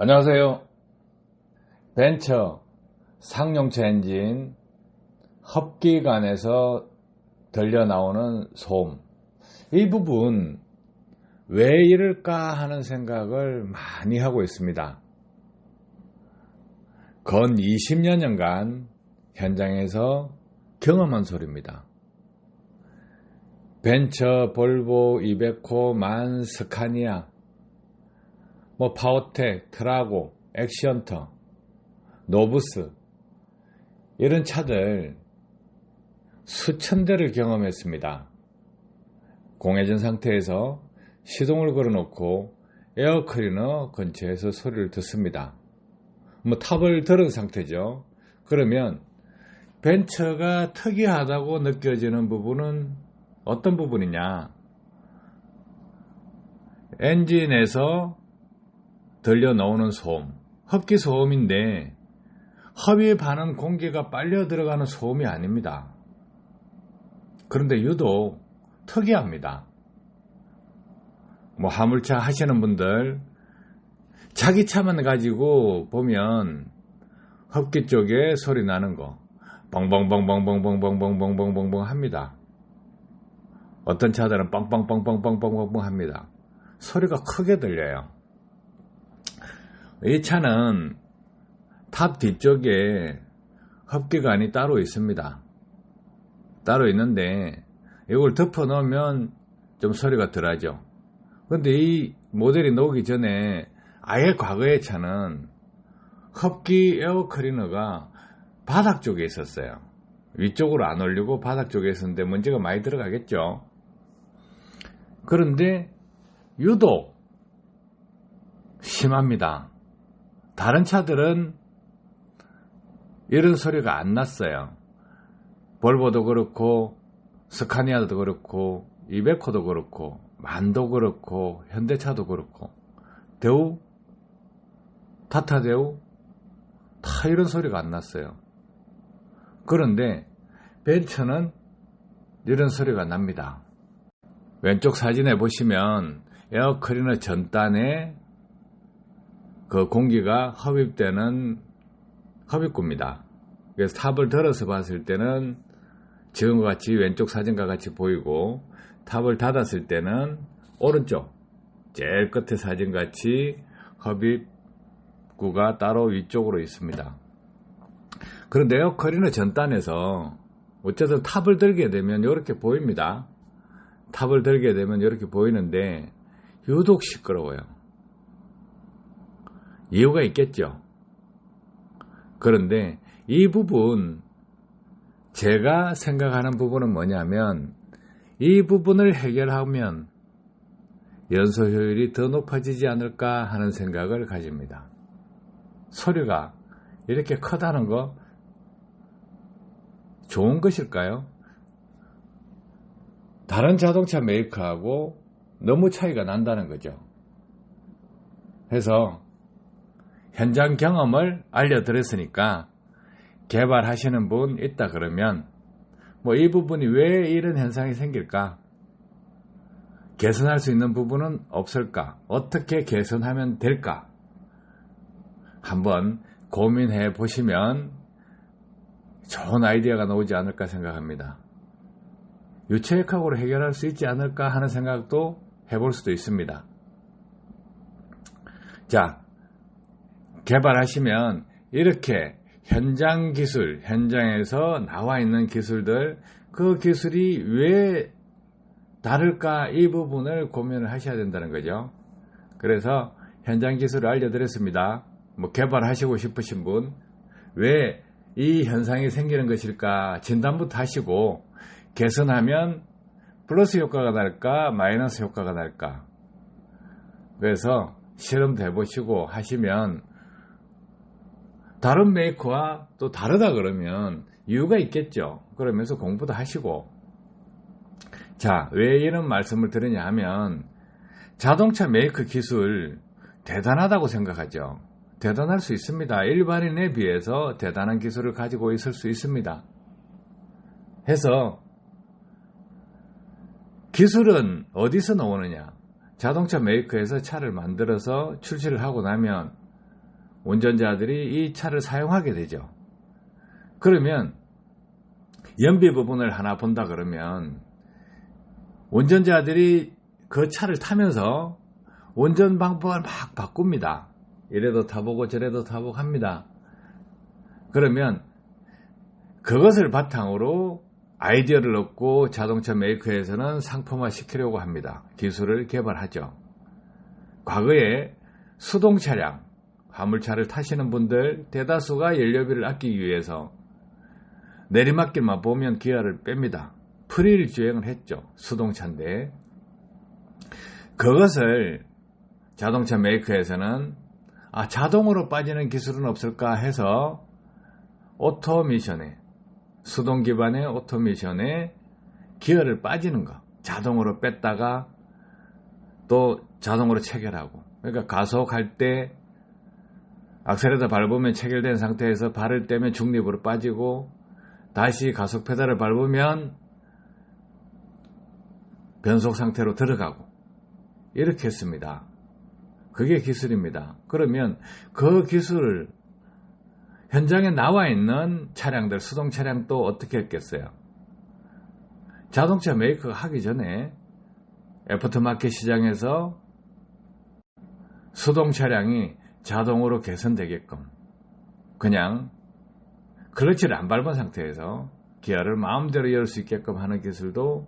안녕하세요. 벤처 상용차 엔진 흡기관에서 들려 나오는 소음. 이 부분 왜 이럴까 하는 생각을 많이 하고 있습니다. 건 20여 년간 현장에서 경험한 소리입니다. 벤처, 볼보, 이베코, 만, 스카니아, 뭐 파워텍, 트라고, 액션터, 노브스 이런 차들 수천 대를 경험했습니다. 공회전 상태에서 시동을 걸어놓고 에어 클리너 근처에서 소리를 듣습니다. 뭐 탑을 들은 상태죠. 그러면 벤처가 특이하다고 느껴지는 부분은 어떤 부분이냐? 엔진에서 들려 나오는 소음, 흡기 소음인데 허위에 반은 공기가 빨려 들어가는 소음이 아닙니다. 그런데 유독 특이합니다. 뭐 화물차 하시는 분들 자기 차만 가지고 보면 흡기 쪽에 소리 나는 거 뻥뻥뻥뻥뻥뻥뻥뻥뻥뻥뻥 합니다. 어떤 차들은 뻥뻥뻥뻥뻥뻥뻥 합니다. 소리가 크게 들려요. 이 차는 탑 뒤쪽에 흡기관이 따로 있습니다. 따로 있는데 이걸 덮어 놓으면 좀 소리가 덜하죠. 근데 이 모델이 나오기 전에 아예 과거의 차는 흡기 에어클리너가 바닥 쪽에 있었어요. 위쪽으로 안 올리고 바닥 쪽에 있었는데 먼지가 많이 들어가겠죠. 그런데 유독 심합니다. 다른 차들은 이런 소리가 안 났어요. 볼보도 그렇고 스카니아도 그렇고 이베코도 그렇고 만도 그렇고 현대차도 그렇고 대우 타타 대우 다 이런 소리가 안 났어요. 그런데 벤처는 이런 소리가 납니다. 왼쪽 사진에 보시면 에어클리너 전단에 그 공기가 흡입되는 흡입구입니다. 그래서 탑을 들어서 봤을 때는 지금과 같이 왼쪽 사진과 같이 보이고 탑을 닫았을 때는 오른쪽 제일 끝에 사진 같이 흡입구가 따로 위쪽으로 있습니다. 그런데 에어클리너 전단에서 어쨌든 탑을 들게 되면 이렇게 보입니다. 탑을 들게 되면 이렇게 보이는데 유독 시끄러워요. 이유가 있겠죠. 그런데 이 부분 제가 생각하는 부분은 뭐냐면 이 부분을 해결하면 연소 효율이 더 높아지지 않을까 하는 생각을 가집니다. 소리가 이렇게 크다는 거 좋은 것일까요? 다른 자동차 메이커하고 너무 차이가 난다는 거죠. 해서 현장 경험을 알려드렸으니까 개발하시는 분 있다 그러면 뭐 이 부분이 왜 이런 현상이 생길까? 개선할 수 있는 부분은 없을까? 어떻게 개선하면 될까? 한번 고민해 보시면 좋은 아이디어가 나오지 않을까 생각합니다. 유체역학으로 해결할 수 있지 않을까 하는 생각도 해볼 수도 있습니다. 자, 개발하시면 이렇게 현장 기술, 현장에서 나와 있는 기술들, 그 기술이 왜 다를까 이 부분을 고민을 하셔야 된다는 거죠. 그래서 현장 기술을 알려드렸습니다. 뭐 개발하시고 싶으신 분, 왜 이 현상이 생기는 것일까 진단부터 하시고 개선하면 플러스 효과가 날까 마이너스 효과가 날까 그래서 실험도 해보시고 하시면 다른 메이커와 또 다르다 그러면 이유가 있겠죠. 그러면서 공부도 하시고 자, 왜 이런 말씀을 드리냐 하면 자동차 메이커 기술 대단하다고 생각하죠. 대단할 수 있습니다. 일반인에 비해서 대단한 기술을 가지고 있을 수 있습니다. 해서 기술은 어디서 나오느냐? 자동차 메이커에서 차를 만들어서 출시를 하고 나면 운전자들이 이 차를 사용하게 되죠. 그러면 연비 부분을 하나 본다 그러면 운전자들이 그 차를 타면서 운전 방법을 막 바꿉니다. 이래도 타보고 저래도 타보고 합니다. 그러면 그것을 바탕으로 아이디어를 얻고 자동차 메이커에서는 상품화 시키려고 합니다. 기술을 개발하죠. 과거에 수동 차량, 화물차를 타시는 분들 대다수가 연료비를 아끼기 위해서 내리막길만 보면 기아를 뺍니다. 프릴 주행을 했죠. 수동차인데. 그것을 자동차 메이커에서는 아, 자동으로 빠지는 기술은 없을까 해서 오토미션에 수동 기반의 오토미션에 기어를 빠지는 거 자동으로 뺐다가 또 자동으로 체결하고 그러니까 가속할 때 악셀에다 밟으면 체결된 상태에서 발을 떼면 중립으로 빠지고 다시 가속 페달을 밟으면 변속 상태로 들어가고 이렇게 했습니다. 그게 기술입니다. 그러면 그 기술을 현장에 나와 있는 차량들, 수동 차량도 어떻게 했겠어요? 자동차 메이커가 하기 전에 애프터마켓 시장에서 수동 차량이 자동으로 개선되게끔 그냥 클러치를 안 밟은 상태에서 기어를 마음대로 열 수 있게끔 하는 기술도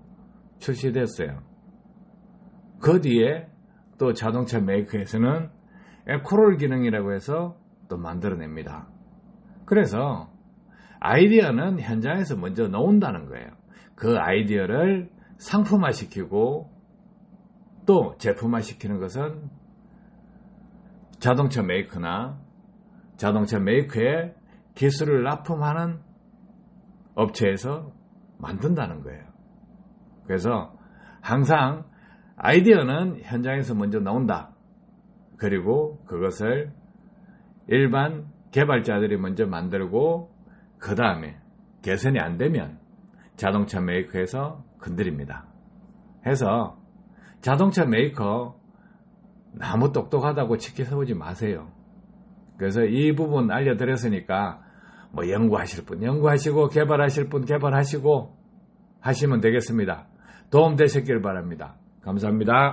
출시됐어요. 그 뒤에 또 자동차 메이커에서는 에코롤 기능이라고 해서 또 만들어냅니다. 그래서 아이디어는 현장에서 먼저 놓은다는 거예요. 그 아이디어를 상품화시키고 또 제품화시키는 것은 자동차 메이커나 자동차 메이커의 기술을 납품하는 업체에서 만든다는 거예요. 그래서 항상 아이디어는 현장에서 먼저 나온다. 그리고 그것을 일반 개발자들이 먼저 만들고 그 다음에 개선이 안 되면 자동차 메이커에서 건드립니다. 해서 자동차 메이커 너무 똑똑하다고 치켜 세우지 마세요. 그래서 이 부분 알려드렸으니까 뭐 연구하실 분 연구하시고 개발하실 분 개발하시고 하시면 되겠습니다. 도움 되셨길 바랍니다. 감사합니다.